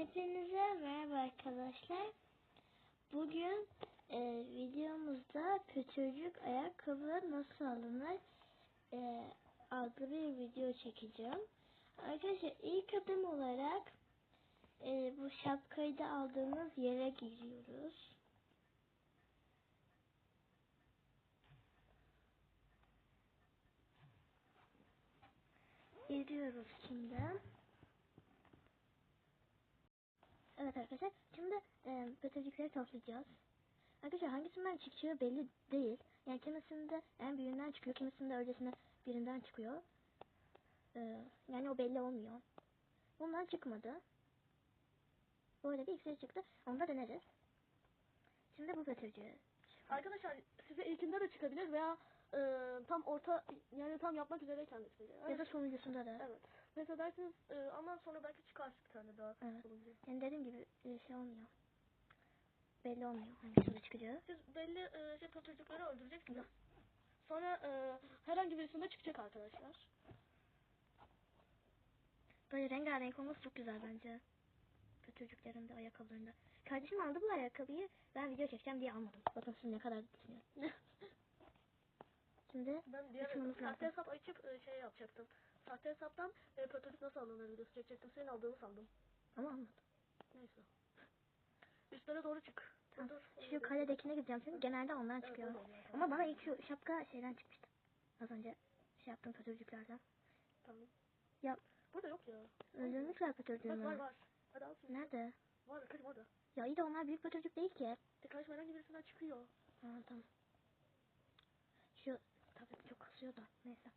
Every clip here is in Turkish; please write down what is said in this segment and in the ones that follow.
Hepinize merhaba arkadaşlar. Bugün e, videomuzda pötürcük ayakkabı nasıl alınır e, adlı bir video çekeceğim. Arkadaşlar ilk adım olarak e, bu şapkayı da aldığımız yere giriyoruz. Giriyoruz şimdi. Evet arkadaşlar. Şimdi e, pötürcükleri toplayacağız. Arkadaşlar hangisinden çıkacağı belli değil. Yani kimisinde en büyüğünden çıkıyor, kimisinde öylesine birinden çıkıyor. E, yani o belli olmuyor. Bundan çıkmadı. Böyle bir iksir çıktı. Onu da deneriz. Şimdi bu pötürcüğü. Arkadaşlar size ilkinde de çıkabilir veya e, tam orta yani tam yapmak üzereyken de çıkabilir. Ya da sonuncusunda da. Evet. Mesela dersiniz e, ondan sonra belki çıkar bir tane daha Evet. sonuncu. Yani dediğim gibi e, şey olmuyor. Belli olmuyor hangisinde çıkacağı. Siz belli e, şey pötürcükleri öldüreceksiniz. Sonra e, herhangi birisinde çıkacak arkadaşlar. Böyle rengarenk olması çok güzel bence. Pötürcüklerinde, ayakkabılarında. Kardeşim aldı bu ayakkabıyı. Ben video çekeceğim diye almadım. Bakın siz ne kadar düşünüyorum. Şimdi Ben diğer sahte lazım. hesap açıp e, şey yapacaktım. Sahte hesaptan e, pötürcük nasıl alınır videosu çekecektim. Senin aldığını sandım. ama almadım. Neyse. Üstlere doğru çık. Tamam. Dur, Şu kaledekine gideceğim çünkü genelde onlar Evet, çıkıyor. öyle oluyor. Ama bana ilk şu şapka şeyden çıkmıştı. Az önce şey yaptım pötürcüklerden. Tamam. Ya Burada yok ya. öldürmüşler Bak var pötürcüğümü. var. Hadi al şimdi. Nerede? Var kaçım orada. Ya iyi de onlar büyük pötürcük değil ki. E karşıma herhangi birisinden çıkıyor. Ha tamam. Şu da neyse.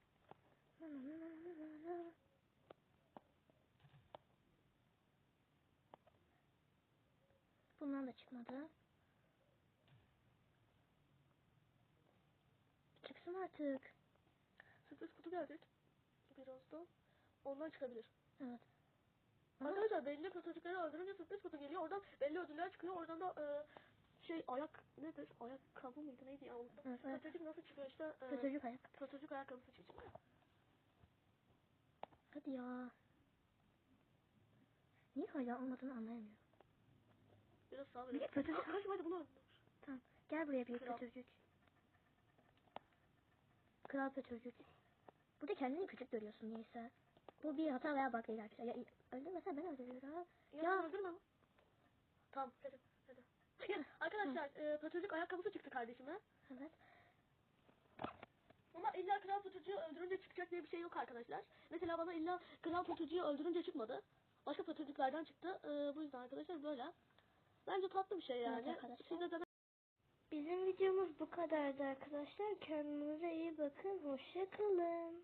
Bundan da çıkmadı. Çıksın artık. Sürpriz kutu gelecek. Birazdan. Ondan çıkabilir. Evet. Arkadaşlar belli pötürcükleri öldürünce sürpriz kutu geliyor. Oradan belli ödüller çıkıyor. Oradan da e, şey ayak nedir? Ayakkabı mıydı neydi ya. Evet, evet. Pötürcük nasıl çıkıyor işte? E, Pötürcük ayak. Pötürcük ayakkabısı çıkıyor. Hadi ya. Niye hala olmadığını anlayamıyorum. Biraz sağ Bir verin. pötürcük- Kaçma hadi bunu. Tamam. Gel buraya büyük Kral. pötürcük. Kral pötürcük. Burada kendini küçük görüyorsun neyse. Bu bir hata veya bug değil arkadaşlar. Ya, öldürmesen ben öldürüyorum. Ya, Ya. öldürme ama. Tamam hadi. hadi. Arkadaşlar e, pötürcük ayakkabısı çıktı kardeşime. Evet. Ama illa kral pötürcüğü öldürünce çıkacak diye bir şey yok arkadaşlar. Mesela bana illa kral pötürcüğü öldürünce çıkmadı. Başka pötürcüklerden çıktı. Ee, bu yüzden arkadaşlar böyle. Bence tatlı bir şey yani. Evet arkadaşlar. Siz de dene- Bizim videomuz bu kadardı arkadaşlar. Kendinize iyi bakın. Hoşça kalın.